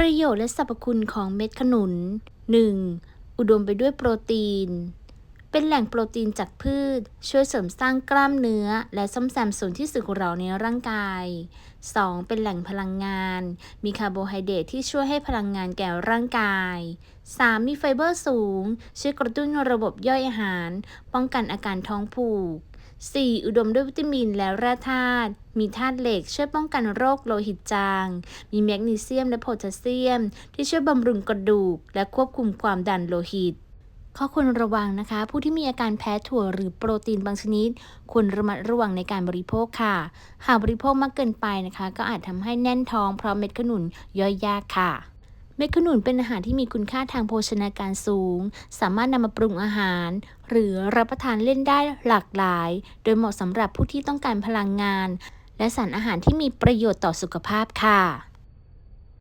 ประโยชน์และสรรพคุณของเม็ดขนุน 1. อุดมไปด้วยโปรตีน เป็นแหล่งโปรตีนจากพืช ช่วยเสริมสร้างกล้ามเนื้อ และซ่อมแซมส่วนที่สึกของเราในร่างกาย 2. เป็นแหล่งพลังงาน มีคาร์โบไฮเดรตที่ช่วยให้พลังงานแก่ร่างกาย 3. มีไฟเบอร์สูง ช่วยกระตุ้นระบบย่อยอาหาร ป้องกันอาการท้องผูก 4. อุดมด้วยวิตามินและแร่ธาตุ มีธาตุเหล็กช่วยป้องกันโรคโลหิตจาง มีแมกนีเซียมและโพแทสเซียม ที่ช่วยบำรุงกระดูก และควบคุมความดันโลหิต ข้อควรระวังนะคะ ผู้ที่มีอาการแพ้ถั่วหรือโปรตีนบางชนิด ควรระมัดระวังในการบริโภคค่ะ หากบริโภคมากเกินไปนะคะ ก็อาจทำให้แน่นท้องเพราะเม็ดขนุนย่อยยากค่ะ เม็ดขนุนเป็นอาหารที่มีคุณค่าทางโภชนาการสูง สามารถนำมาปรุงอาหาร หรือรับประทานเล่นได้หลากหลาย โดยเหมาะสำหรับผู้ที่ต้องการพลังงาน และสารอาหารที่มีประโยชน์ต่อสุขภาพค่ะ